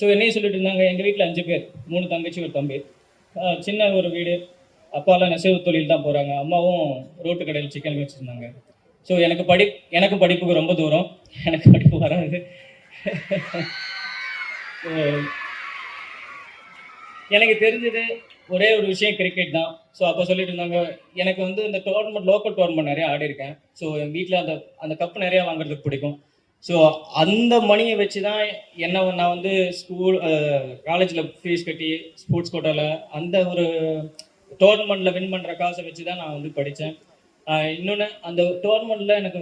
So என்னையும் சொல்லிட்டு இருந்தாங்க எங்கள் வீட்டில் அஞ்சு பேர் மூணு தங்கச்சி ஒரு தம்பி. சின்ன ஒரு வீடு. அப்பாலாம் நெசவு தொழில் தான் போகிறாங்க அம்மாவும் ரோட்டு கடையில் சிக்கன் வச்சுருந்தாங்க. ஸோ எனக்கு படி எனக்கு படிப்புக்கு ரொம்ப தூரம். எனக்கு படிப்பு வராது. எனக்கு தெரிஞ்சது ஒரே ஒரு விஷயம் கிரிக்கெட் தான். ஸோ அப்போ சொல்லிட்டு இருந்தாங்க எனக்கு வந்து இந்த டோர்னமெண்ட் லோக்கல் டோர்னமெண்ட் நிறையா ஆடி இருக்கேன் ஸோ என் வீட்டில் அந்த அந்த கப் நிறையா வாங்குறதுக்கு பிடிக்கும். ஸோ அந்த மணியை வச்சு தான் என்ன நான் வந்து ஸ்கூல் காலேஜில் ஃபீஸ் கட்டி ஸ்போர்ட்ஸ் கோட்டாவில் அந்த ஒரு டோர்னமெண்ட்டில் வின் பண்ணுற காசை வச்சு தான் நான் வந்து படித்தேன் இன்னொன்று அந்த டோர்னமெண்ட்டில் எனக்கு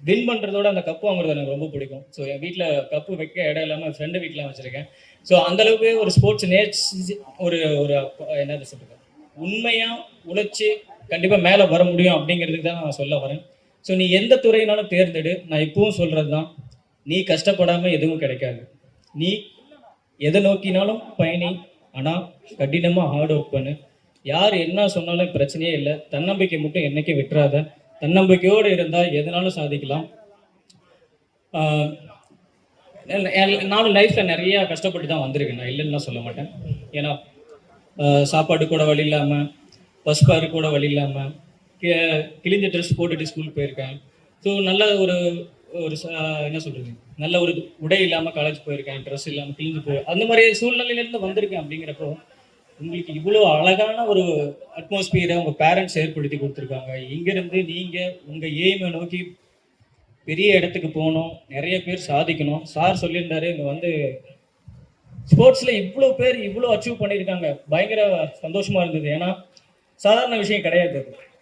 வின் பண்ணுறதோட அந்த கப்பு வாங்குறது எனக்கு ரொம்ப பிடிக்கும். ஸோ என் வீட்டில் கப்பு வைக்க இடம் இல்லாமல் ஃப்ரெண்டு வீட்டில் வச்சுருக்கேன். ஸோ அந்தளவுக்கு ஒரு ஸ்போர்ட்ஸ் நேச்சு ஒரு ஒரு என்ன சொல்லுங்க உண்மையாக உழைச்சி கண்டிப்பாக மேலே வர முடியும் அப்படிங்கிறதுக்கு தான் நான் சொல்ல வரேன். ஸோ நீ எந்த துறையினாலும் தேர்ந்தெடு. நான் இப்பவும் சொல்கிறது தான் நீ கஷ்டப்படாமல் எதுவும் கிடைக்காது. நீ எதை நோக்கினாலும் பயணி. ஆனால் கடினமாக ஹார்ட் ஒர்க் பண்ணு. யார் என்ன சொன்னாலும் பிரச்சனையே இல்லை. தன்னம்பிக்கை மட்டும் என்னைக்கும் விட்டுறாத. தன்னம்பிக்கையோடு இருந்தால் எதனாலும் சாதிக்கலாம். நானும் லைஃப்பில் நிறைய கஷ்டப்பட்டு தான் வந்திருக்கேன். நான் இல்லைன்னா சொல்ல மாட்டேன். ஏன்னா சாப்பாடு கூட வழி இல்லாமல் பஸ் பாரு கூட வழி இல்லாமல் கிழிஞ்ச ட்ரெஸ் போட்டுட்டு ஸ்கூல் போயிருக்கேன். ஸோ நல்ல ஒரு ஒரு என்ன சொல்கிறது நல்ல ஒரு உடை இல்லாமல் காலேஜ் போயிருக்கேன் ட்ரெஸ் இல்லாமல் கிழிஞ்சு போய். அந்த மாதிரி சூழ்நிலையிலேருந்து வந்திருக்கேன் அப்படிங்கிறப்போ உங்களுக்கு இவ்வளோ அழகான ஒரு அட்மாஸ்பியரை உங்கள் பேரண்ட்ஸ் ஏற்படுத்தி கொடுத்துருக்காங்க. இங்கேருந்து நீங்கள் உங்கள் எய்மை நோக்கி பெரிய இடத்துக்கு போகணும் நிறைய பேர் சாதிக்கணும். சார் சொல்லியிருந்தாரு இங்கே வந்து ஸ்போர்ட்ஸில் இவ்வளோ பேர் இவ்வளோ அச்சீவ் பண்ணியிருக்காங்க. பயங்கர சந்தோஷமாக இருந்தது. ஏன்னா சாதாரண விஷயம் கிடையாது